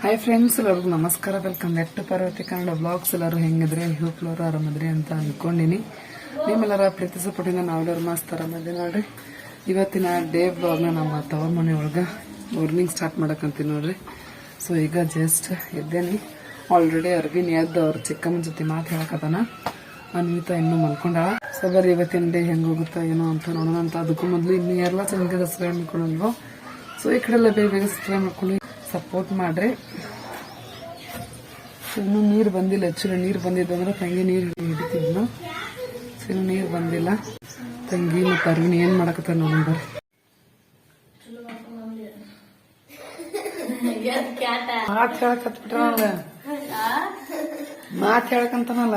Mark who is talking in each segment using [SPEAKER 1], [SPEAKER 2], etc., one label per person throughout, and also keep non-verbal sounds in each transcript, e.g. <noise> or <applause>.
[SPEAKER 1] Hi friends ಎಲ್ಲರಿಗೂ ನಮಸ್ಕಾರ. Welcome back to Parvati Kannada vlogs ಎಲ್ಲರೂ ಹೆಂಗಿದ್ರೆ? ಹೂಪ್ಲೋರು ಆರಾಮದ್ರಿ ಅಂತ ಅಂದ್ಕೊಂಡಿನಿ ನಿಮ್ಮೆಲ್ಲರ ಪ್ರೀತಿ ಸಪೋರ್ಟಿಂದ ನಾವೆಲ್ಲರೂ ಮಸ್ತ್ ಆರಾಮದ್ರಿ ನೋಡ್ರಿ. ಇವತ್ತಿನ ಡೇ ಬ್ಲಾಗ್ನ ನಮ್ಮ ತವ ಮನೆ ಒಳಗೆ ಮಾರ್ನಿಂಗ್ ಸ್ಟಾರ್ಟ್ ಮಾಡಕ್ಕಂತೀನಿ ನೋಡ್ರಿ. ಸೊ ಈಗ ಜಸ್ಟ್ ಎದ್ದೇನಿ. ಆಲ್ರೆಡಿ ಅರ್ವಿನ್ ಎದ್ದು ಅವ್ರ ಚಿಕ್ಕಮ್ಮನ ಜೊತೆ ಮಾತು ಹೇಳಕತ್ತಾನ. ಅನ್ವಿತಾ ಇನ್ನೂ ಮಲ್ಕೊಂಡಾಳ. ಸೊ ಬರೀ ಇವತ್ತಿನ ಡೇ ಹೆಂಗೆ ಹೋಗುತ್ತಾ ಏನೋ ಅಂತ ನೋಡೋಣ ಅಂತ. ಅದಕ್ಕೂ ಮೊದಲು ಇನ್ನೂ ಎಲ್ಲ ಚೆನ್ನಾಗಿ ಸಬ್ಸ್ಕ್ರೈಬ್ ಮಾಡ್ಕೊಂಡ್ವು ಸೊ ಈ ಕಡೆ ಎಲ್ಲ ಬೇಗ ಬೇಗ ಸಬ್ಸ್ಕ್ರೈಬ್ ಮಾಡ್ಕೊಂಡು ಸಪೋರ್ಟ್ ಮಾಡ್ರಿ. ಇನ್ನು ನೀರು ಬಂದಿಲ್ಲ ಆಕ್ಚುಲಿ ನೀರು ಬಂದಿದ್ದು ಅಂದ್ರೆ ತಂಗಿ ನೀರು ಹಿಡಿತಿದ್ನು ಸೊ ನೀರು ಬಂದಿಲ್ಲ. ತಂಗಿ ಮತ್ತು ಅರ್ವಿನ ಏನು ಮಾಡಕತ್ತ ನೋಡಿ ಬರ್ರಿ. ಮಾತು ಹೇಳಕತ್ಬಿಟ್ರಲ್ಲ ಮಾತು ಹೇಳಕಂತನಲ್ಲ.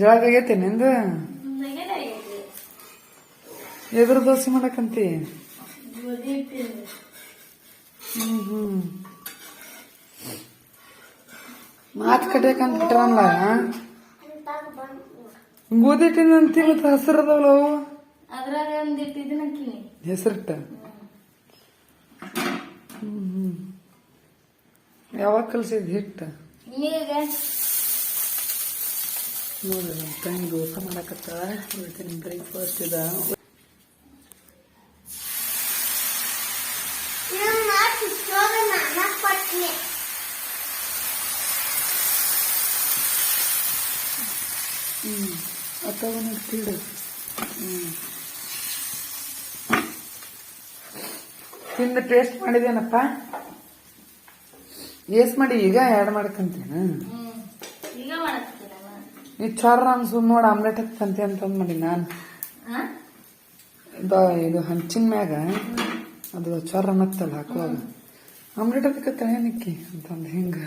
[SPEAKER 1] ಜಳಗ ಆಗೈತೆ ನಿಂದ? ಎದುರು ದೋಸೆ ಮಾಡಕಂತಿ? ಮಾತ್ ಕಟ್ಯಾಕಂತ ಬಿಟ್ರಲ್ಲ ಗೋಧಿಟ್ಟಿನ ಅಂತಿ ಮತ್ತೆ ಹಸಿರದವಲ್ಲ ಅವು
[SPEAKER 2] ಅದ್ರಾಗ
[SPEAKER 1] ಹೆಸರಿಟ್ಟ? ಯಾವಾಗ ಕಲ್ಸಿದ್ ಹಿಟ್ಟ? ನಮ್ಮ ತಂಗಿ ದೋಸೆ ಮಾಡಕತ್ತಾಳ ಇವತ್ತಿನ ಬ್ರೇಕ್ಫಾಸ್ಟ್ ಇದ. ಹ್ಮ್ ತಿಂದು ಟೇಸ್ಟ್ ಮಾಡಿದೇನಪ್ಪ? ಏಸ್ ಮಾಡಿ ಈಗ ಆ್ಯಡ್ ಮಾಡ್ಕಂತೇನ ಈ ಚಾರ ಅನ್ಸು ನೋಡಿ ಆಮ್ಲೆಟ್ ಹಾಕ್ತಂತೆ ಅಂತಂದ್ ಮಾಡಿ ನಾನು. ಇದು ಹಂಚಿನ ಮ್ಯಾಗ ಅದು ಚೊರ ಅನ್ನತ್ತಲ್ಲ ಹಾಕುವಾಗ ಆಮ್ಲೆಟ್ ಅದಕ್ಕೆ ತಳನಿಕ್ಕಿ ಅಂತಂದು ಹೆಂಗೆ?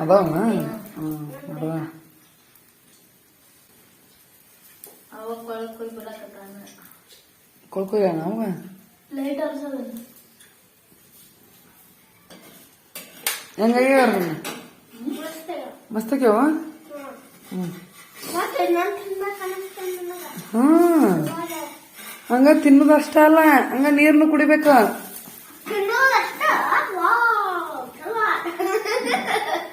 [SPEAKER 2] ಅದಾವ
[SPEAKER 1] ಅದಾವನ? ಹ್ಮ್ ನೋಡುವ
[SPEAKER 2] ಕೊಳಕ್ ಬರಕತ್ತಾನ.
[SPEAKER 1] ಕೊಳ್ಕೊಯ್ಯ ನಾವು
[SPEAKER 2] ಲೈಟ್
[SPEAKER 1] ಅದನ್ನ ಮಸ್ತಕ್ಯಾವ ಹ್ಮ್. ಹಂಗ ತಿನ್ನೋದು ಅಷ್ಟ ಅಲ್ಲ ಹಂಗ ನೀರ್ನು ಕುಡಿಬೇಕ.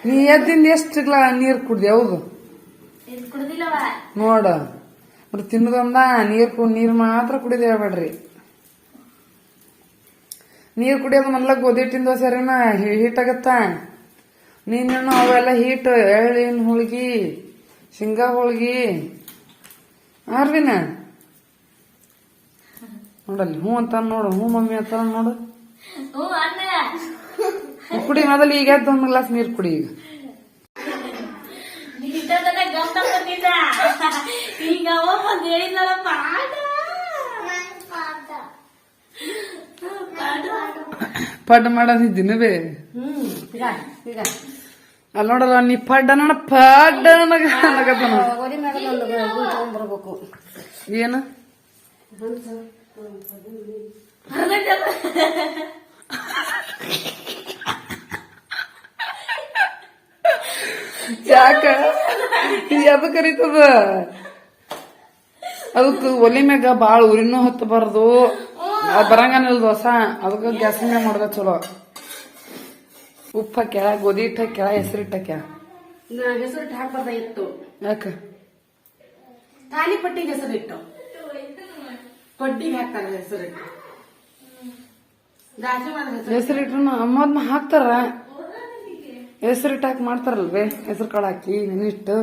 [SPEAKER 1] ನೀ ಎದ್ದಿಂದ ಎಷ್ಟು ನೀರ್ ಕುಡ್ದಿ ಹೌದು ನೋಡ. ಮತ್ತೆ ತಿನ್ನೋದಂದ ನೀರು ಕು ನೀರ್ ಮಾತ್ರ ಕುಡಿದು ಹೇಳ್ಬೇಡ್ರಿ ನೀರು ಕುಡಿಯೋದು ಮೊದ್ಲ ಗೋಧಿಟ್ಟಿಂದ ಸರಿನ ಹೀಟ್ ಆಗತ್ತ? ನೀನು ಅವೆಲ್ಲ ಹೀಟ್ ಎಳ್ಳಿನ ಹೋಳ್ಗಿ ಶೇಂಗಾ ಹೋಳ್ಗಿ. ಆರ್ವಿನ ನೋಡಲ್ಲಿ ಹ್ಞೂ ಅಂತ ನೋಡು ಹ್ಞೂ ಮಮ್ಮಿ ಅಂತ ನೋಡು. ಕುಡಿ ಮೊದಲು ಈಗ ಒಂದು ಗ್ಲಾಸ್ ನೀರು ಕುಡಿ ಈಗ.
[SPEAKER 2] ಈಗ ಅವ ಬಂದ್ ಹೇಳಿದ್ನಲ್ಲ ಪಾಠ?
[SPEAKER 1] ಪಡ್ ಮಾಡೋದಿದ್ದೀನಿ ಬೇ ಅಲ್ಲಿ ನೋಡಲ್ಲ ನೀ ಪಡ್ ಅನ್ನೋಣ ಪಡ್ ಅನ್ನಕ ಅನ್ನಕತ್ತಾನ ಏನು? ಯಾಕ? ಯಾವ್ದು ಕರೀತದ? ಅದಕ್ಕೆ ಒಲಿ ಮ್ಯಾಗ ಬಾಳ ಉರಿನೂ ಹತ್ತಬಾರ್ದು. ಬರಂಗನಿಲ್ ಬರಂಗನಿಲ್ಲ ದೋಸ. ಅದಕ್ಕೆ ಗ್ಯಾಸ್ ಮ್ಯಾಗ ಮಾಡ್ದ ಚಲೋ. ಉಪ್ಪು ಹಾಕ್ಯ ಗೋಧಿ ಹಿಟ್ಟು ಹಾಕ್ಯ ಹೆಸರಿಟ್ಟು ಹಾಕ್ಯ
[SPEAKER 3] ಹೆಸರಿಟ್ಟು ಹಾಕ್ಬಾರ್ದಾಗಿತ್ತು
[SPEAKER 1] ಯಾಕ?
[SPEAKER 3] ತಾಲಿ ಪಟ್ಟಿಗೆ ಹೆಸರಿಟ್ಟು ಪಟ್ಟಿಗೆ ಹಾಕ್ತಾರೆ ಹೆಸರಿಟ್ಟು
[SPEAKER 1] ಹೆಸರಿಟ್ಟು ಅಮ್ಮದ್ನ ಹಾಕ್ತಾರ. ಹೆಸರಿಟ್ಟು ಹಾಕಿ ಮಾಡ್ತಾರಲ್ವೇ? ಹೆಸರು ಕಾಳು ಹಾಕಿ ನೆನಿಟ್ಟು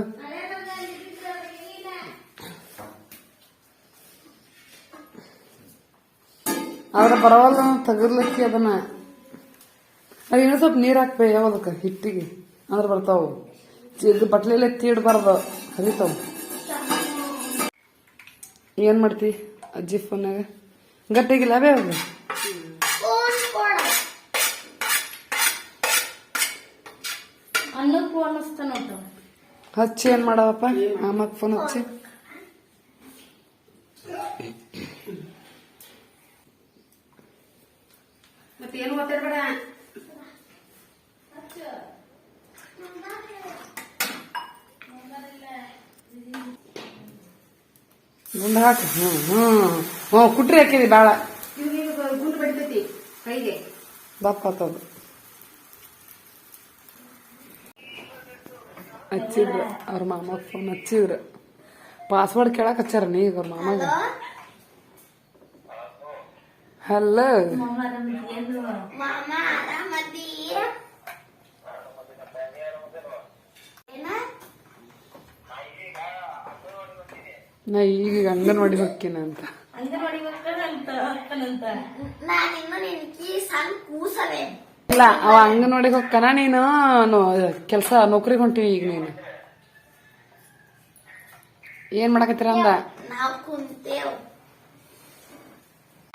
[SPEAKER 1] ಆದ್ರೆ ಬರವಲ್ಲ ತೆಗಿರ್ಲಿಕ್ಕೆ ಅದನ್ನ. ಅದೇನೋ ಸ್ವಲ್ಪ ನೀರು ಹಾಕ್ಬೇ ಯಾವ್ದಕ್ಕ ಹಿಟ್ಟಿಗೆ. ಅಂದ್ರೆ ಬರ್ತಾವು. ಇದು ಬಟ್ಲೆಲ್ಲ ತೀಡ್ಬಾರ್ದು. ಹರಿತಾವು. ಏನ್ ಮಾಡ್ತಿ ಅಜ್ಜಿ ಫೋನಾಗ ಗಟ್ಟಿಗಿಲ್ಲ ಬೇ ಅವ್ರು ಹಚ್ಚಿ ಏನ್ ಮಾಡವಪ್ಪ? ಆಮಕ್ ಫೋನ್ ಹಚ್ಚಿ.
[SPEAKER 3] ಮತ್ತೆ ಏನು ಗೊತ್ತಿರ್ಬೇಡ
[SPEAKER 1] ಗುಂಡ ಹಾಕು. ಹ್ಮ್ ಹ್ಮ್. ಹ್ಞೂ ಕುಟ್ರಿ ಹಾಕಿದಿ ಭಾಳ
[SPEAKER 3] ಗುಂಡು ಬಡಿತೈತಿ ಕೈಗೆ.
[SPEAKER 1] ದಪ್ಪ ಆತದು. ಹಚ್ಚಿದ್ರು ಅವ್ರ ಮಾಮ ಫೋನ್ ಹಚ್ಚಿದ್ರು. ಪಾಸ್ವರ್ಡ್ ಕೇಳಕ್ ಹಚ್ಚಾರ ನೀ ಅವ್ರ ಮಾಮಾಗ? ಹಲೋ ನಾ ಈಗ ಅಂಗನವಾಡಿ ಹೊಕ್ಕಿನ ಅಂತ. ಇಲ್ಲ ಅವ ಅಂಗನವಾಡಿಗೆ ಹೊಕ್ಕನ ನೀನು ಕೆಲಸ ನೌಕರಿಗೆ ಹೊಂಟೀನಿ ಈಗ ನೀನು. ಏನ್ ಮಾಡಕತ್ತೀರ ಅಂದ
[SPEAKER 2] ನಾವು ಕುಂತೇವ್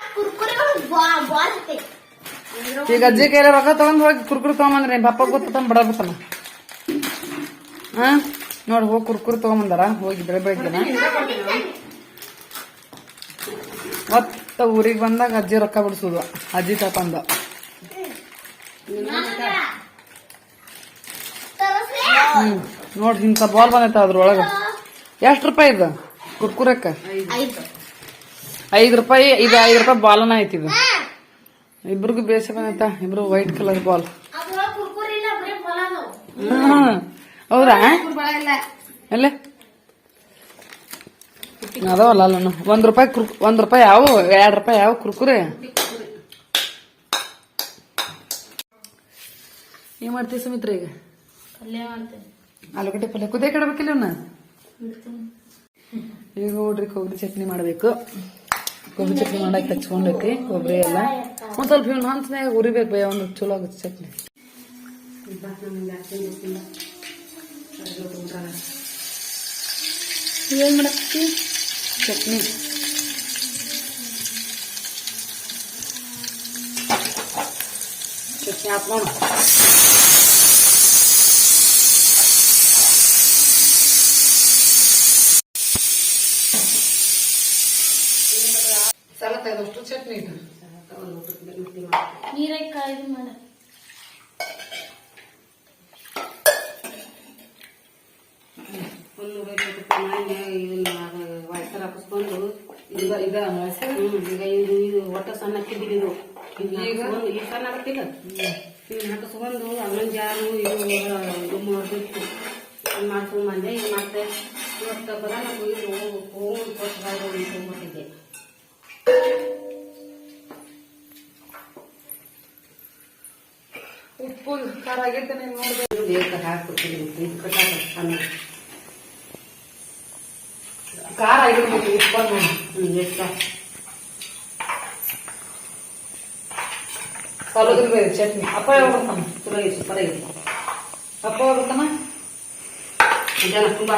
[SPEAKER 2] ಕುರ್ಕುರಿಗಳು ಬಾಲ್ ಐತೆ
[SPEAKER 1] ಈಗ ಅಜ್ಜಿ ಕೈಲ ರೊಕ್ಕ ತಗೊಂಡ್ ಹೋಗಿ ಕುರ್ಕುರು ತಗೊಂಬಂದ್ರ ಪಪ್ಪ ಗೊತ್ತಾನ ಬಡ ಬಿಡ್ತಾನ ಹಾ? ನೋಡಿ ಹೋಗಿ ಕುರ್ಕುರು ತಗೊಂಬಂದಾರ ಹೋಗಿ ಬೆಳೆ ಬೆಳಗ್ಗೆನ ಮತ್ತ ಊರಿಗೆ ಬಂದಾಗ ಅಜ್ಜಿ ರೊಕ್ಕ ಬಿಡಿಸೋದು ಅಜ್ಜಿ ತಾತಂದ. ಹ್ಮ್ ನೋಡ್ರಿ ಇಂಥ ಬಾಲ್ ಬಂದೈತ ಅದ್ರೊಳಗ. ಎಷ್ಟ್ ರೂಪಾಯಿ ಇದು ಕುರ್ಕುರಕ್ಕ?
[SPEAKER 2] ಐದು
[SPEAKER 1] ರೂಪಾಯಿ, ಇದು ಐದು ರೂಪಾಯಿ ಬಾಲನ ಐತಿ ಇದು. ಇಬ್ರಿಗೂ ಬೇಸ ಬಂದೈತ ಇಬ್ರು ವೈಟ್ ಕಲರ್ ಬಾಲ್. ಹೌದಾ? ಎಲ್ಲ? ಅದಾವಲ್ಲ ಅಲ್ಲ ಒಂದ್ ರೂಪಾಯಿ ಒಂದ್ ರೂಪಾಯಿ ಯಾವ, ಎರಡ್ ರೂಪಾಯಿ ಯಾವ ಕುರ್ಕುರೆ? ಏನ್ ಮಾಡ್ತೀವಿ ಸುಮಿತ್ರ ಈಗ? ಆಲೂಗಡ್ಡೆ ಪಲ್ಯ. ಕುದೇ ಕಡಬೇಕಿಲ್ಲ ಈಗ ನೋಡ್ರಿ ಕೊಬ್ಬರಿ ಚಟ್ನಿ ಮಾಡ್ಬೇಕು. ಕೊಬ್ಬರಿ ಚಟ್ನಿ ಮಾಡಕ್ ಹಚ್ಕೊಂಡೈತಿ ಕೊಬ್ಬರಿ ಎಲ್ಲ. ಒಂದ್ ಸ್ವಲ್ಪ ಇವ್ನ ಹಂತನಾಗ ಉರಿಬೇಕು ಬಯ್ಯ ಒಂದು ಚಲೋ ಆಗುತ್ತೆ ಚಟ್ನಿ.
[SPEAKER 2] ಏನ್ ಮಾಡತ್ತಿ
[SPEAKER 1] ಚಟ್ನಿ. ಚಟ್ನಿ ಹಾಕೋಣ
[SPEAKER 2] ನೀರಾಗಿ ಕಾಯ್ದು ಮಾಡ.
[SPEAKER 3] ಇದನ್ನ ವಯಸ್ಸರ ಹಾಕಿಸ್ಕೊಂಡು
[SPEAKER 1] ಈಗ
[SPEAKER 3] ಈಗ ಈಗ ಇದು ಇದು ಹೊಟ್ಟೆ ಸಣ್ಣ ಹಾಕಿದ್ದಿಲ್ಲ ಇದು. ಈಗ ಈ ಈಗ ಸಣ್ಣ ಆಗತ್ತಿಲ್ಲ ಇದನ್ನ ಹಾಕಿಸ್ಕೊಂಡು ಅದನ್ನ ಜಾರು ಇದು ಇದು ಮಾಡ್ಕೊಂಡು ಮಾಡಿದೆ ಬಂದೆ ಈಗ ಮತ್ತೆ ಇವತ್ತು ಬರ ನಾವು ಹೋಗಿ ಕೊಟ್ಟು ಹೋಗ್ಬಿಟ್ಟಿದ್ದೆ
[SPEAKER 1] ಉಪ್ಪು ಖಾರ ಆಗೈತೆ ನೀನು ನೋಡ್ದೆ
[SPEAKER 3] ಬೇಗ ಹಾಕ್ಬಿಡ್ತೀನಿ ಇದು ಕಟ್ಟಾಕ
[SPEAKER 1] ಖಾರ ಆಗಿರ್ಬೇಕು ಉಪ್ಪು
[SPEAKER 3] ಎಷ್ಟು?
[SPEAKER 1] ಕಲೋದ್ರಿ ಚಟ್ನಿ. ಅಪ್ಪ ಬರ್ತಾನ
[SPEAKER 3] ಚಲೋ ಐತಿ ಸೂಪರ್ ಐತಿ
[SPEAKER 1] ಅಪ್ಪ ಬರ್ತಾನ
[SPEAKER 3] ಜನ ತುಂಬ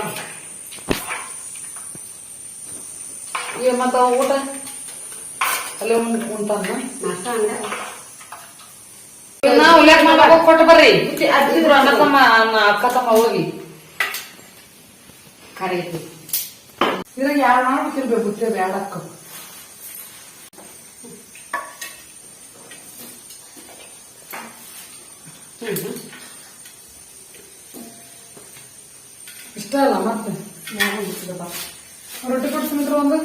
[SPEAKER 1] ಈಗ ಮತ್ತ ಊಟ? ಅಲ್ಲೇ ಉಂಟಾನ
[SPEAKER 3] ನಾಷ್ಟ ಹಂಗ.
[SPEAKER 1] ಉಲ್ಲೇಖ ಮಾಡ್ಬೇಕು ಕೊಟ್ಟು ಬರ್ರಿ? ಅತ್ತಿದ್ರು ಅಣ್ಣ ತಮ್ಮ ಅಣ್ಣ ಅಕ್ಕ ತಮ್ಮ ಹೋಗಿ.
[SPEAKER 3] ಖಾರ ಐತಿ
[SPEAKER 1] ಇದ್ರಾಗ ಯಾರು ಮಾಡ್ಬೇಕಿರ್ಬೇಕು ಗೊತ್ತೇ ಬೇಡ ಅಕ್ಕ ಇಷ್ಟ ಅಲ್ಲ ಮತ್ತೆ? ರೊಟ್ಟಿ ಕೊಡ್ಸಿದ್ರು ಒಂದು?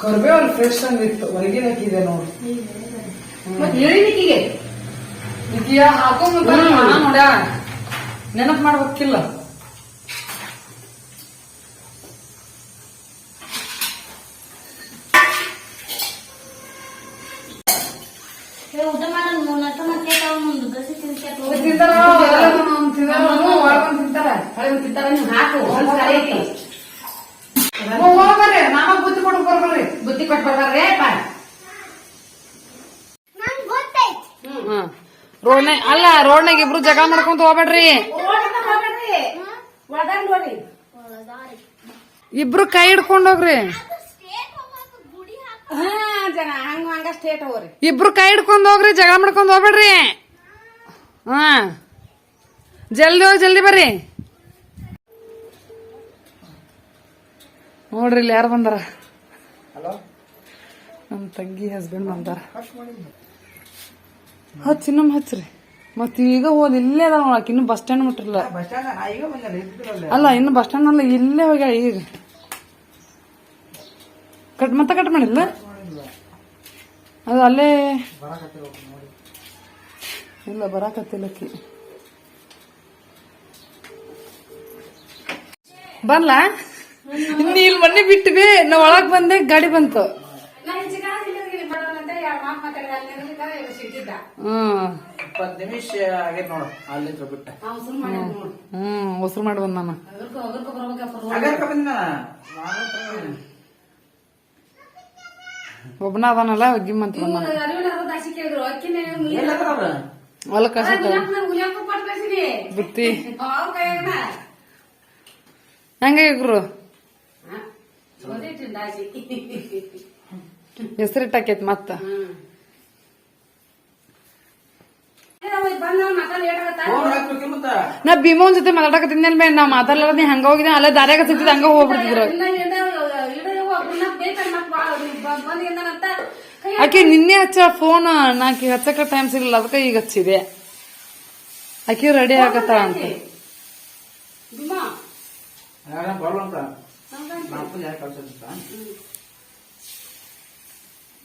[SPEAKER 1] ಕರ್ಬೇವ್ ಫ್ರೆಶ್ ಅಂದಿತ್ತು ಹೊರಗಿನ ಹಾಕಿದೆ ನೋಡಿ.
[SPEAKER 3] ಮತ್ತೆ ಹೇಳಿನಿಕಿಗೆ
[SPEAKER 1] ಇದೆಯಾ ಹಾಕೊಂಡ್ ನೋಡ ನೆನಪು ಮಾಡ್ಬೇಕಿಲ್ಲ
[SPEAKER 2] ಏ, ಊಟ ಮಾಡೋಣ ಮೂರ್ ನಾಲ್ಕು ಮತ್ತೆ ಮುಂದೆ ಗಸಿ ತಿನ್ಸ್ಯಾಕ ಹೋಗ್ಬೇಕು.
[SPEAKER 1] ತಿಂತಾರ ಎಲ್ಲರೂ ತಿಂತಾರ ಒಳಗೊಂಡ್ ತಿಂತಾರ
[SPEAKER 3] ಹಳೆ ತಿಂತಾರ ನೀವು ಹಾಕು ಒಂದ್ ಖಾರ ಐತಿ
[SPEAKER 1] ಹೋಗ್ಬರ್ರಿ ನಾಮ ಬುದ್ಧಿ ಕೊಟ್ಟು ಬರ್ಬರ್ರಿ
[SPEAKER 3] ಬುದ್ಧಿ ಕೊಟ್ಟು ಬರ್ಬಾರ್ರಿ ಅಪ್ಪ
[SPEAKER 2] ನಂಗ್ ಗೊತ್ತೈತ್
[SPEAKER 1] ಹ್ಮ್. ರೋಡ್ನಾಗ ಅಲ್ಲ ರೋಡ್ನಾಗ ಇಬ್ರು ಜಗಳ ಮಾಡ್ಕೊಂತ ಹೋಗ್ಬೇಡ್ರಿ. ಇಬ್ರು ಕೈ ಹಿಡ್ಕೊಂಡ್ ಹೋಗ್ರಿ.
[SPEAKER 2] ಗುಡಿ ಹಾಕ
[SPEAKER 3] ಹಾ ಜನ ಹಂಗ ಹಂಗ ಸ್ಟೇಟ್ ಹೋಗ್ರಿ
[SPEAKER 1] ಇಬ್ರು ಕೈ ಹಿಡ್ಕೊಂಡ್ ಹೋಗ್ರಿ ಜಗಳ ಮಾಡ್ಕೊಂಡ್ ಹೋಗ್ಬೇಡ್ರಿ. ಹಾ. ಜಲ್ದಿ ಹೋಗಿ ಜಲ್ದಿ ಬರ್ರಿ. ನೋಡ್ರಿ ಇಲ್ಲಿ ಯಾರು ಬಂದಾರ? ನಮ್ ತಂಗಿ ಹಸ್ಬೆಂಡ್ ಬಂದಾರ. ಹಚ್ಚಿ ಇನ್ನೊಮ್ಮೆ ಹಚ್ಚ್ರಿ ಮತ್ ಈಗ ಹೋದ್ ಇಲ್ಲೇ ಅದ ನೋಡಕ್ ಇನ್ನು ಬಸ್ ಸ್ಟ್ಯಾಂಡ್ ಮುಟ್ಟಿರಲ್ಲ ಅಲ್ಲ ಇನ್ನು ಬಸ್ ಸ್ಟ್ಯಾಂಡ್ ಅಲ್ಲ ಇಲ್ಲೇ ಹೋಗ್ಯಾಳ ಈಗ. ಕಟ್ ಮತ್ತೆ ಕಟ್ ಮಾಡಿಲ್ಲ? ಅದು ಅಲ್ಲೇ ಇಲ್ಲ ಬರಾಕತ್ತಿಲ್ಲಕ್ಕಿ ಬರ್ಲಾ? ಇನ್ನು ಇಲ್ಲಿ ಮೊನ್ನೆ ಬಿಟ್ಟಿವಿ ನಾ ಒಳಗ್ ಬಂದೆ ಗಾಡಿ ಬಂತು. ಹ್ಮ್.
[SPEAKER 4] ಇಪ್ಪತ್ತು ನಿಮಿಷ ಆಗೈತೆ ನೋಡು ಅಲ್ಲಿ ಬಿಟ್ಟ.
[SPEAKER 1] ಹ್ಮ್. ಉಸಿರು ಮಾಡಿ ಬಂದ ನಾನು ಒಬ್ಬನ ಅದಾನಲ್ಲ ಗಿಮ್ ಅಂತ ಬಂದ ಹೊಲ ಕಸ ಬುತ್ತಿ ಹೆಂಗ ಹೆಸರಿಟ್ಟಾಕೈತಿ ಮತ್ತ
[SPEAKER 4] ಫೋನ್ ಹಾಕ್ಬೇಕಿ ಮತ್ತ
[SPEAKER 1] ನಾ ಭೀಮೋನ್ ಜೊತೆ ಮಾತಾಡಕತ್ತಿದ್ದೇನೆ ನಾ ಮಾತಾಡ್ಲಾರ ನೀ ಹಂಗ ಹೋಗಿದ್ದೆ ಅಲ್ಲೇ ದಾರ್ಯಾಗ ಸಿಗ್ತಿದ್ದೆ ಹಂಗ ಹೋಗ್ಬಿಡ್ತಿದ್ರು ಆಕೆ ನಿನ್ನೆ ಹಚ್ಚ ಫೋನ್ ನಾಕಿ ಹಚ್ಚಕ ಟೈಮ್ ಸಿಗ್ಲಿಲ್ಲ ಅದಕ್ಕೆ ಈಗ ಹಚ್ಚಿದೆ ಆಕೆ ರೆಡಿ ಆಗತ್ತ ಅಂತ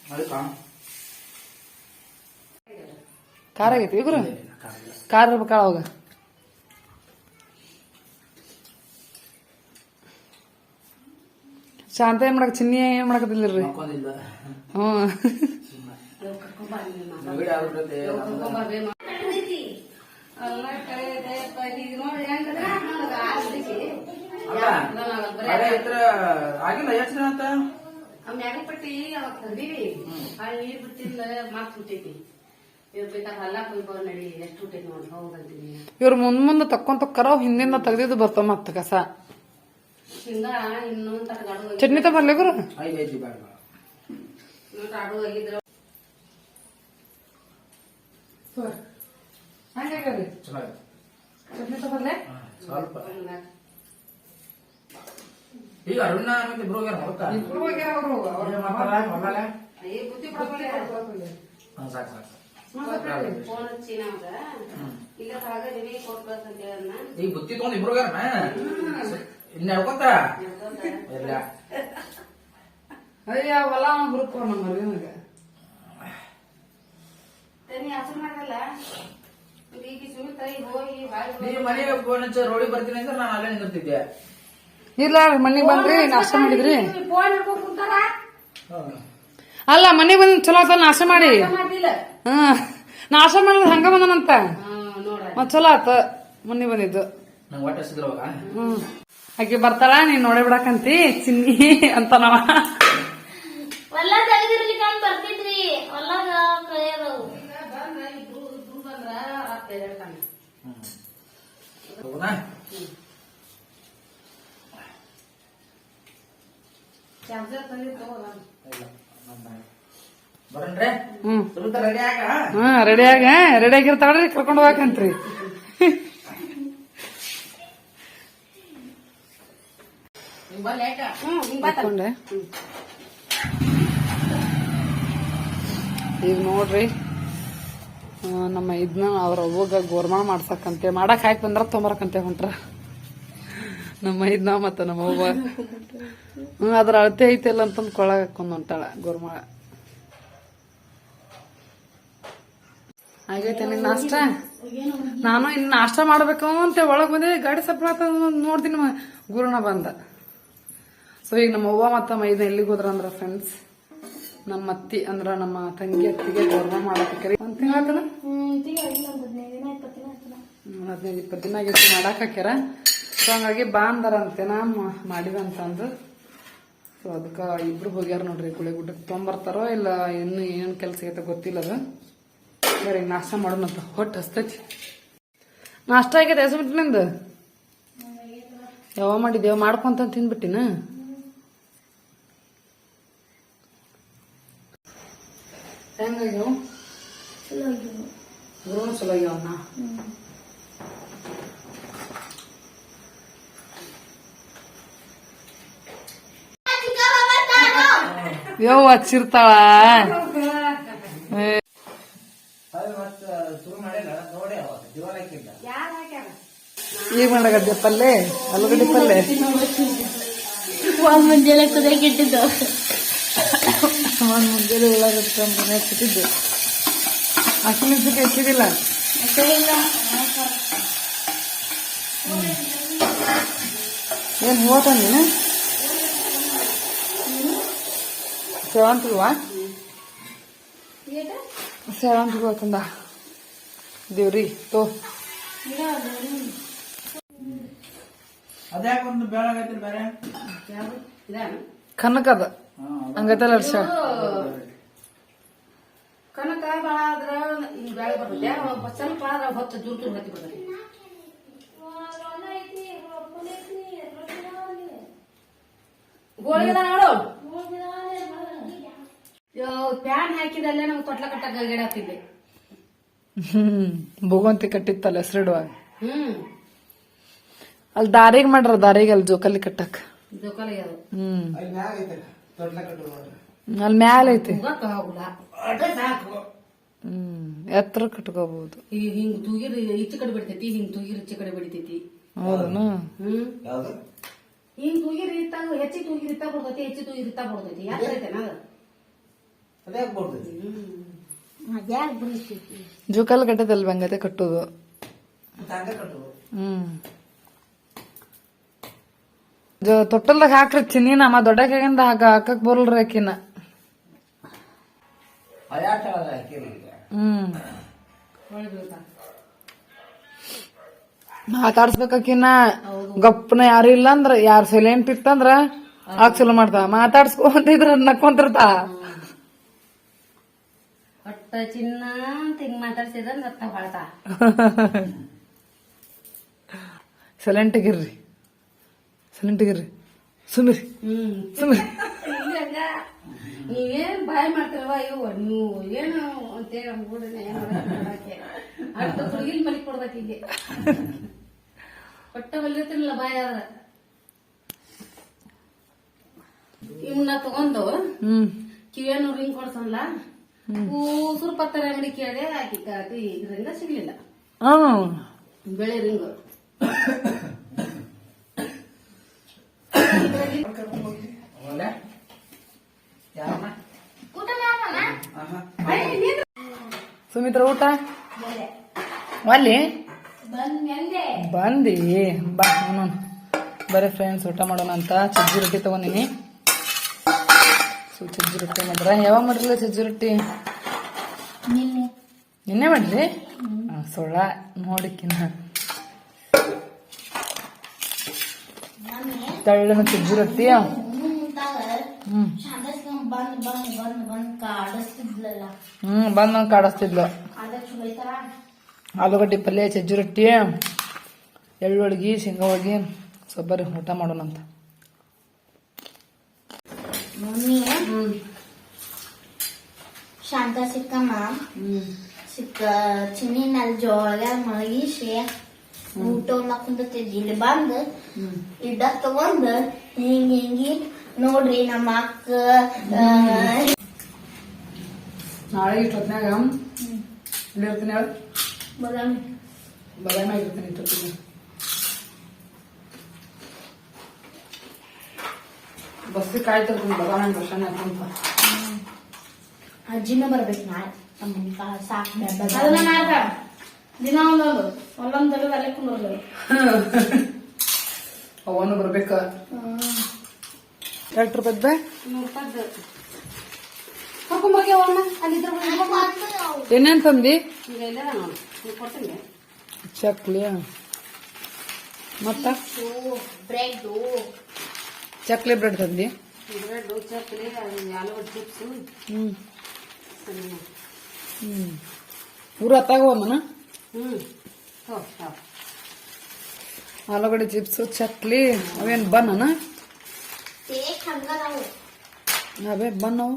[SPEAKER 4] ಅಂತ
[SPEAKER 1] ಕಾರ್ ಆಗೈತಿ ಇಬ್ರು ಕಾರ್ ಇರ್ಬೇಕಾಳ ಅವಾಗ. ಶಾಂತ ಏನ್ ಮಾಡಕ್ ಚಿನ್ನಿ ಏನ್ ಮಾಡಕತ್ತಿಲ್ರಿ ಹ್ಮ್
[SPEAKER 4] ಆಗಿಲ್ಲ ಎಷ್ಟು ಜೊತೆ ಅಲ್ಲ ಮ್ಯಾಗ
[SPEAKER 3] ಪಟ್ಟಿ ಅವಾಗ ತಂದೀವಿ ಅಲ್ಲಿ ನೀರ್ ಬಿಟ್ಟಿಲ್ಲ ಮಾತ್ ಬಿಟ್ಟೈತಿ. ಇವ್ರ
[SPEAKER 1] ಮುಂದ್ ಮುಂದೆ ತಕ್ಕೊಂಡ್ ತಕ್ಕರ ಹಿಂದಿಂದ ತೆಗ್ದಿದ್ದು ಬರ್ತಾವ ಮತ್ತ ಕಸ. ಚಟ್ನಿ
[SPEAKER 3] ತ
[SPEAKER 4] ಚಲೋ ಆಯ್ತು.
[SPEAKER 1] ಚಟ್ನಿ
[SPEAKER 4] ಸ್ವಲ್ಪ. ಈಗ ಅರುಣ ಅನ್ನೋದು ಇಬ್ರು ಹೋಗ್ಯಾರ ಹೊರತ
[SPEAKER 3] ಬುದ್ಧಿ
[SPEAKER 4] ಹಾ ಸಾಕು ಸಾಕು.
[SPEAKER 3] ಫೋನ್ ಹಚ್ಚಿ ನಮ್ಗ ಇಲ್ಲ ಕೊಟ್ಬೇಕಂತ ಹೇಳನ್ನ
[SPEAKER 4] ಈಗ ಬುತ್ತಿ ತಗೊಂಡ್ ಇಬ್ರು ಹೋಗ್ಯಾರ ಇನ್ನ ಹೇಳ್ಕೊತ ಇಲ್ಲ.
[SPEAKER 1] ಅಯ್ಯ ಹೊಲ ಗ್ರೂಪ್ ನಮ್ಮ ಮರಿಯನಾಗ
[SPEAKER 3] ತನಿ ಹಸರು ಮಾಡಲ್ಲ ಈಗ ಸುಮಿತ ಈಗ ಹೋಗಿ ಬಾಯಿ
[SPEAKER 4] ನೀ ಮನೆಗೆ ಫೋನ್ ಹಚ್ಚಿ ರೋಡಿ ಬರ್ತೀನಿ ಅಂದ್ರೆ ನಾನು ಅಲ್ಲೇ ನಿಂತಿದ್ದೆ
[SPEAKER 1] ಇಲ್ಲ ಮನೆಗೆ ಬಂದ್ರಿ ನಾಷ್ಟ ಮಾಡಿದ್ರಿ? ಅಲ್ಲ ಮನೆಗೆ ಬಂದ್ ಚಲೋ ಆತ ನಾಷ್ಟ ಮಾಡಿ?
[SPEAKER 3] ಹಾ
[SPEAKER 1] ನಾಶ ನಾಷ್ಟ ಮಾಡಿದ್ ಹಂಗ ಬಂದನಂತ?
[SPEAKER 3] ಹಾ ನೋಡ
[SPEAKER 1] ಮತ್ ಚಲೋ ಆತ ಮನೆ ಬಂದಿದ್ದು. ಹ್ಮ್. ಆಕೆ ಬರ್ತಾಳ ನೀನ್ ನೋಡೇ ಬಿಡಕಂತಿ ಚಿನ್ನಿ ಅಂತ ನಾವ
[SPEAKER 2] ಬರ್ತಿದ್ರಿ?
[SPEAKER 3] ಚಾರ್ಜರ್ ತಂದಿ ತಗೋಲ್ಲ
[SPEAKER 4] ಇಲ್ಲ ಬರನ್ರಿ
[SPEAKER 1] ಹ್ಮ್
[SPEAKER 4] ಸುಮಿತ ರೆಡಿ
[SPEAKER 1] ಆಗಿರ್ತಾಳ್ರಿ ಕರ್ಕೊಂಡು ಹೋಗಕಂತ್ರಿ ಈಗ ನೋಡ್ರಿ. ನಮ್ಮ ಇದನ್ನ ಅವ್ರ ಅವ್ವಗ ಗೋರ್ಮಾಣ ಮಾಡ್ಸಕಂತೆ ಮಾಡಕ್ ಹಾಕಿ ಬಂದ್ರ ತೊಂಬರಕಂತೆ ಹೊಂಟ್ರ. ನಮ್ಮ ಮೈದನ ಮತ್ತ ನಮ್ಮ ಅವ್ವ. ಅದ್ರ ಅಳತೆ ಐತಿಲ್ಲ ಅಂತಂದ್ ಕೊಳಗ ಹಾಕೊಂಡ್ ಹೊಂಟಾಳ ಗೋರ್ಮಾ. ಆಗೈತೆ ನಿನ್ನ ನಾಷ್ಟ? ನಾನು ಇನ್ನು ನಾಷ್ಟ ಮಾಡ್ಬೇಕು ಅಂತ ಒಳಗ್ ಬಂದೆ, ಗಾಡಿ ಸಪ್ಲ ನೋಡ್ತೀನಿ ಗುರುನ ಬಂದ. ಸೊ ಈಗ ನಮ್ಮ ಅವ್ವ ಮತ್ತ ಮೈದ ಎಲ್ಲಿಗೆ ಹೋದ್ರ ಅಂದ್ರ ಫ್ರೆಂಡ್ಸ್ ನಮ್ಮ ಅತ್ತಿ ಅಂದ್ರ ನಮ್ಮ ತಂಗಿ ಅತ್ತಿಗೆ ಗೌರವ ಮಾಡಕ್ಕೆ ಒಂದ್ ತಿಂಗಳ ಹದಿನೈದು ಇಪ್ಪತ್ತು ದಿನ ಆಗೈತಿ ಮಾಡಾಕ ಹಾಕ್ಯಾರ. ಸೊ ಹಂಗಾಗಿ ಬಾ ಅಂದಾರಂತೆ ನಾ ಮ- ಮಾಡಿದ ಅಂತ ಅಂದು ಸೊ ಅದಕ್ಕ ಇಬ್ರು ಹೋಗ್ಯಾರ ನೋಡ್ರಿ ಗುಳೆ ಗುಡ್ಡಕ್ಕೆ ತೊಂಬರ್ತಾರೋ ಇಲ್ಲ ಇನ್ನು ಏನ್ ಕೆಲಸ ಐತೆ ಗೊತ್ತಿಲ್ಲ ಅದು. ಬೇರೆ ನಾಷ್ಟ ಮಾಡೋಣಂತ. ಹೊಟ್ಟು ಹಸ್ತೈತಿ. ನಾಷ್ಟ ಆಗ್ಯದ ಹೆಸರು ನಿಂದು? ಯಾವ ಮಾಡಿದ್ದೇವ ಮಾಡ್ಕೊಂತ ತಿಂದ್ಬಿಟ್ಟಿನ? ಹೆಂಗಾಗ್ಯಾವ? ಚಲೋ ಚಲೋ ಆಗ್ಯಾವನ್ನ ಯವ್ವ ಹಚ್ಚಿರ್ತಾಳ ಏ,
[SPEAKER 4] ಅದು ಮತ್ತೆ ಶುರು ಮಾಡಿಲ್ಲ ನೋಡಿ ಅವಾಗ ಜೀವನ ಹಚ್ಚಿರ್ತಾಳ
[SPEAKER 1] ಏನ್ ಮಾಡಗಡ್ಡೆ ಪಲ್ಲೆ ಆಲೂಗಡ್ಡೆ ಪಲ್ಲೆ.
[SPEAKER 2] ಒಂದ್ ಮುಂಜಾನೆ ಕುದಿಯಕ್ಕೆ ಇಟ್ಟಿದ್ದು.
[SPEAKER 1] ಒಂದ್ ಮುಂಜಾನೆ ಉಳ್ಳಾಗಡ್ಡಿ ತಂದು ಹಚ್ಚಿಟ್ಟಿದ್ದು ಹಸಿಮೆಣಸಿಗೆ ಏನ್ ಏನು ಹೋತ ಹೂವ ಸೇವಂತಿಗುವ ಹೂವ ತಂದ. ದೇವ್ರಿ ತೋ. ಕನಕದ ಹಂಗೈತಲ್ಲ ಅರ್ಷ
[SPEAKER 3] ಕನಕ ಭಾಳ ಆದ್ರ ಈ ಸ್ವಲ್ಪ ಆದ್ರ ಹೊತ್ತು ಜೂರ್ ಜೂರ್ ಹತ್ತಿ ಬಿಡ್ತೈತಿ ಹೋಳಿಗೆ ನೋಡು. ಪ್ಯಾನ್ ಹಾಕಿದಲ್ಲೇ ನಮ್ಗೆ ತೊಟ್ಲ ಕಟ್ಟಕ್ಕೆ ಗಡಾತಿದ್ದೆ
[SPEAKER 1] ಹ್ಮ್ ಭೂಗಂತಿ ಕಟ್ಟಿತ್ತಲ್ಲ ಹೆಸರಿಡುವಾಗ.
[SPEAKER 3] ಹ್ಮ್.
[SPEAKER 1] ಅಲ್ಲಿ ದಾರಿಗೆ ಮಾಡ್ರ ದಾರಿಗೆ ಅಲ್ಲಿ ಜೋಕಲ್ಲಿ ಕಟ್ಟಕ್.
[SPEAKER 3] ಜೋಕಾಲಿ ಅದು.
[SPEAKER 1] ಹ್ಮ್.
[SPEAKER 4] ಅಲ್ಲಿ
[SPEAKER 1] ಮ್ಯಾಲ ಐತಿ
[SPEAKER 3] ಆಗುಲ್ಲ ಅಟ ಸಾಕು.
[SPEAKER 1] ಹ್ಮ್ ಎತ್ತರ ಕಟ್ಕೋಬಹುದು.
[SPEAKER 3] ಈಗ ಹಿಂಗ್ ತೂಗಿರ್ ಈಚೆ ಕಡೆ ಬಿಡ್ತೈತಿ ಹಿಂಗ್ ತೂಗಿರ್ ಈಚೆ ಕಡೆ ಬಿಡ್ತೈತಿ.
[SPEAKER 1] ಹೌದನ?
[SPEAKER 3] ಹ್ಮ್. ಹಿಂಗ್ ತೂಗಿರ್ ಇತ್ತ ಹೆಚ್ಚಿ ತೂಗಿರ್ ಇತ್ತ ಬಿಡ್ತೈತಿ ಹೆಚ್ಚಿ ತೂಗಿರ್ ಇತ್ತ ಬಿಡ್ತೈತಿ. ಯಾಕೆ
[SPEAKER 4] ಐತೆ ಬರ್ತೈತಿ
[SPEAKER 1] ಜೋಕಾಲಿ ಕಟ್ಟದಲ್ ಬಂಗತೆ ಕಟ್ಟೋದು? ಹ್ಮ್. ಜೊ ತೊಟ್ಟಲ್ದಾಗ ಹಾಕ್ರಿ ಚಿನ್ನಿ ನಮ್ಮ ದೊಡ್ಡಕಾಗಿಂದ ಹಾಕ ಹಾಕಕ್ ಬರಲ್ರಿ ಆಕಿನ. ಹ್ಮ್.
[SPEAKER 3] ಮಾತಾಡ್ಸ್ಬೇಕಿನ
[SPEAKER 1] ಮಾತಾಡ್ಸ್ಬೇಕಾಕಿನ ಗಪ್ಪನ ಯಾರು ಇಲ್ಲ ಅಂದ್ರ ಯಾರು ಸೈಲೆಂಟ್ ಇತ್ತಂದ್ರ ಆಗ ಚಲೋ ಮಾಡ್ತಾ ಮಾತಾಡ್ಸ್ಕೊಂತಿದ್ರ ನಕ್ಕೊಂತಿರ್ತಾ
[SPEAKER 3] ಒಟ್ಟ ಚಿನ್ನ ಅಂತ ಹಿಂಗ್ ಮಾತಾಡ್ಸಿದ್ರ ನತ್ತ ಹೊಳ್ತಾ. <laughs>
[SPEAKER 1] ಸೈಲೆಂಟ್ ಆಗಿರ್ರಿ ಸೈಲೆಂಟ್ ಆಗಿರ್ರಿ ಸುಮಿರಿ ಸುಮಿರಿ
[SPEAKER 3] ನೀವೇನ್ ಬಾಯ್ ಮಾಡ್ತಿರವ ಅಯ್ಯೋ ನೀವು ಏನು ಅಂತೇಳಿ ನಮ್ಗೂಡನೆ ಅಷ್ಟು ತುಗಿಲ್ ಮಲಿ ಕೊಡ್ಬೇಕು ಹೀಗೆ. ಹೊಟ್ಟೆ ಮಲ್ಲಿರ್ತಿರಲ್ಲ ಬಾಯ್ ಅದ ಇವನ್ನ ತಗೊಂಡು
[SPEAKER 1] ಹ್ಮ್.
[SPEAKER 3] ಕಿವಿಯನ್ನು ರಿಂಗ್ ಕೊಡ್ಸಲ್ಲ ಕೂಸುರು ಪತ್ತರ ಅಂಗಡಿ ಕೇಳಿದೆ ಆಕಿ ಕಾತಿ ಇದರಿಂದ ಸಿಗ್ಲಿಲ್ಲ.
[SPEAKER 1] ಹ್ಮ್
[SPEAKER 3] ಬೆಳೆ ರಿಂಗ್.
[SPEAKER 1] ಸುಮಿತ್ರ ಊಟ? ಅಲ್ಲಿ ಬಂದಿ ಬಾ ಬರೀ ಫ್ರೆಂಡ್ಸ್ ಊಟ ಮಾಡೋಣ ಅಂತ ಚಜ್ಜಿ ರೊಟ್ಟಿ ತಗೊಂಡಿನಿ. ಸೊ ಸಜ್ಜಿ ರೊಟ್ಟಿ ಮಾಡಿದ್ರ? ಯಾವಾಗ ಮಾಡಿರಲಿಲ್ಲ ಸಜ್ಜಿ ರೊಟ್ಟಿ ನಿನ್ನೆ ಮಾಡ್ರಿ ಸೊಳ ನೋಡಿಕಿನ ತಳ್ಳನ ಸಜ್ಜಿ ರೊಟ್ಟಿ ಹ್ಮ್.
[SPEAKER 2] ಬಂದ್
[SPEAKER 1] ನಂಗೆ ಕಾಡಿಸ್ತಿದ್ಲು. ಆಲೂಗಡ್ಡೆ ಪಲ್ಯ ಸಜ್ಜಿ ರೊಟ್ಟಿ ಎಳ್ಳೊಳಗಿ ಶೇಂಗಾ ಹೋಳ್ಗಿ. ಸೊಬ್ಬರಿ ಬರ್ರಿ ಊಟ ಮಾಡೋಣ ಅಂತ
[SPEAKER 2] ಮಮ್ಮಿ. ಶಾಂತ ಸಿಕ್ಕಮ್ಮ ಸಿಕ್ಕ ಚಿನ್ನಿನಲ್ಲಿ ಜೋಳ ಮಲಗಿಸಿ ಊಟ ಕುಂತಿದ್ದಿ ಇಲ್ಲಿ ಬಂದ್ ಇಡ್ಡ ತಗೊಂಡ್ ಹಿಂಗ್ ಹಿಂಗಿ ನೋಡ್ರಿ ನಮ್ಮ ಅಕ್ಕ
[SPEAKER 1] ನಾಳೆ ಇಷ್ಟೊತ್ನಾಗ
[SPEAKER 2] ಬಾದಾಮಿ.
[SPEAKER 1] ಬದಾಮಿ ಆಗಿರ್ತೀನಿ ಇಷ್ಟೊತ್ತಿಗೆ ಬಸ್ಸಿಗೆ ಕಾಯ್ತಿರ್ತೀನಿ ಬದಾಮಿ ದರ್ಶನ ಹಾಕೊಂತ
[SPEAKER 2] ಅಜ್ಜಿನೂ ಬರ್ಬೇಕು ನಾಳೆ. ನಮ್ಮ ಸಾಕ್
[SPEAKER 3] ಅದನ್ನ ನಾಕ ದಿನ ಒಂದೊಂದು ಒಂದೊಂದು ತೆಗೆದು ಅಲ್ಲೇ ಕುಂದ್ರಲ್ಲ <laughs>
[SPEAKER 1] ಅವನು ಬರ್ಬೇಕ. ಎರಡು ರೂಪಾಯಿ
[SPEAKER 3] ರೂಪಾಯ್ದು ಅವನ್ನ ಅಲ್ಲಿದ್ರ
[SPEAKER 1] ಏನೇನ್ ತಂದಿ?
[SPEAKER 3] ಈಗ ಇಲ್ಲ ಕೊಡ್ತೀನಿ.
[SPEAKER 1] ಚಕ್ಲಿ ಮತ್ತ?
[SPEAKER 2] ಬ್ರೆಡ್
[SPEAKER 1] ಚಕ್ಲಿ ಬ್ರೆಡ್ ತಂದಿ
[SPEAKER 3] ಬ್ರೆಡ್ ಚಕ್ಲಿ ಆಲೂಗಡ್ಡೆ ಚಿಪ್ಸ್
[SPEAKER 1] ಹ್ಮ್ ಹ್ಮ್ ಊರ ಹತ್ತಾಗ ಹೋಮನ
[SPEAKER 3] ಹ್ಮ್ ಹೋ ಹೋ
[SPEAKER 1] ಆಲೂಗಡ್ಡೆ ಚಿಪ್ಸ್ ಚಕ್ಲಿ ಅವೇನ್ ಬನ್ನನ
[SPEAKER 2] ಕೇಕ್ ಹಂಗ ನಾವು
[SPEAKER 1] ಅವೇ ಬನ್ ಅವು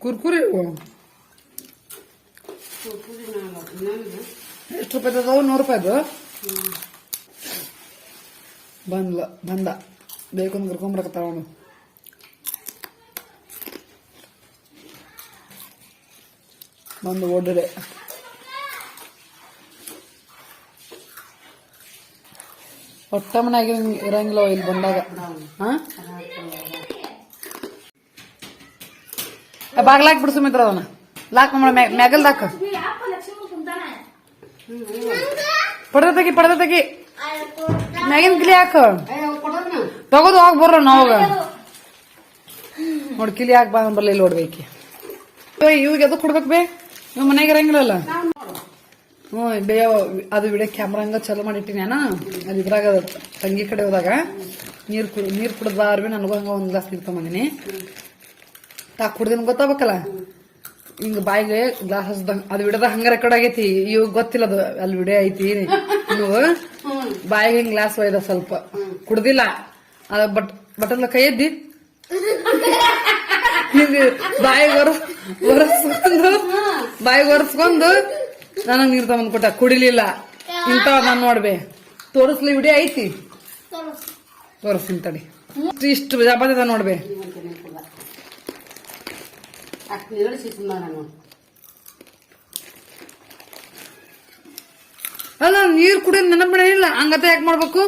[SPEAKER 1] ಕುರ್ಕುರಿ ಅವು.
[SPEAKER 3] ಪೂರಿ ನಾನು ಇನ್ನೊಂದು
[SPEAKER 1] ಎಷ್ಟು ರೂಪಾಯಿ ಅದಾವು ನೂರು ರೂಪಾಯ್ದು ಬಂದ್ಲ ಬಂದ. ಬೇಕಂದ್ ಕರ್ಕೊಂಬರಕತ್ತಾವ ಅವನು. ಬಂದು ಓಡಡೆ ಒಟ್ಟ ಮನ್ಯಾಗ ಇರಂಗಿಲ್ಲ ಇಲ್ಲಿ ಬಂದಾಗ. ಹಾ? ಬಾಗ್ಲಾಕ್ ಬಿಡು ಸುಮಿತ್ರ ಅವನ. ಲಾಕ್ ಮಾಡ ಮ್ಯಾಗಲ್ದಾಕ ಪಡ್ದ ತೆಗಿ ಪಡದ ತೆಗಿ ಮ್ಯಾಗಿನ ಕಿಲಿ ಹಾಕ. ತಗೋದು ಹೋಗಿ ಬರ್ರ ನಾವಾಗ. ನೋಡಿ ಕಿಲಿ ಹಾಕ್ ಬಾ ಬರ್ಲಿ ಇಲ್ಲಿ ನೋಡ್ಬೇಕಿ ಇವಾಗ ಎದಕ್ ಕೊಡ್ಬೇಕು ಬೇ? ಇವ್ ಮನೆಗೆ ಇರಂಗಿಲ್ಲಲ್ಲ. ಹ್ಞೂ ಬೇ ಅದು ವಿಡಿಯೋ ಕ್ಯಾಮ್ರಾ ಹಂಗ ಚಲೋ ಮಾಡಿಟ್ಟಿನಿ ನಾನು ಅದು ಇದ್ರಾಗ ತಂಗಿ ಕಡೆ ಹೋದಾಗ ನೀರು ಕುಡ್ ನೀರು ಕುಡ್ದಾರ ಬಿ ನನಗೂ ಹಂಗ ಒಂದು ಗ್ಲಾಸ್ ನೀರು ತಗೊಂಡಿನಿ ತಾ ಕುಡ್ದಿನ ಗೊತ್ತಾಗಬೇಕಲ್ಲ? ಹಿಂಗ ಬಾಯಿಗೆ ಗ್ಲಾಸ್ ಹಸ್ದಂಗ ಅದು ಬಿಡದ ಹಂಗ ರೆಕಾರ್ಡ್ ಆಗೈತಿ. ಇವಾಗ ಗೊತ್ತಿಲ್ಲ ಅದು ಅಲ್ಲಿ ವಿಡಿಯೋ ಐತಿ ನೀವು ಬಾಯಿಗೆ ಹಿಂಗ್ ಗ್ಲಾಸ್ ಒಯ್ದ ಸ್ವಲ್ಪ. ಕುಡ್ದಿಲ್ಲ. ಅದ ಬಟ್ ಬಟನ್ ಕೈ ಎದ್ದಿ. ಹಿಂಗ ಬಾಯಿಗೆ ಒರೆಸ್ ಒರೆಸ್ಕೊಂಡು ಬಾಯಿಗೆ ಒರೆಸ್ಕೊಂಡು ನನಗ್ ನೀರ್ ತಗೊಂಡ್ ಕೊಟ್ಟ. ಕುಡಿಲಿಲ್ಲ. ಇಂತ ನಾನ್ ನೋಡ್ಬೆ. ತೋರಿಸ್ಲಿ ವಿಡಿಯೋ ಐತಿ. ತೋರಿಸ್ತೀನಿ ತಡಿ. ಇಷ್ಟು ಇಷ್ಟು ಜಬದ ನೋಡ್ಬೆ.
[SPEAKER 3] ಅಷ್ಟು ನೀರು ಸಿಸ್ತು ನಾನು
[SPEAKER 1] ಅಲ್ಲ ನೀರು ಕುಡಿಯೋದು ನೆನಪು ಇಲ್ಲ ಹಂಗತ ಯಾಕೆ ಮಾಡ್ಬೇಕು?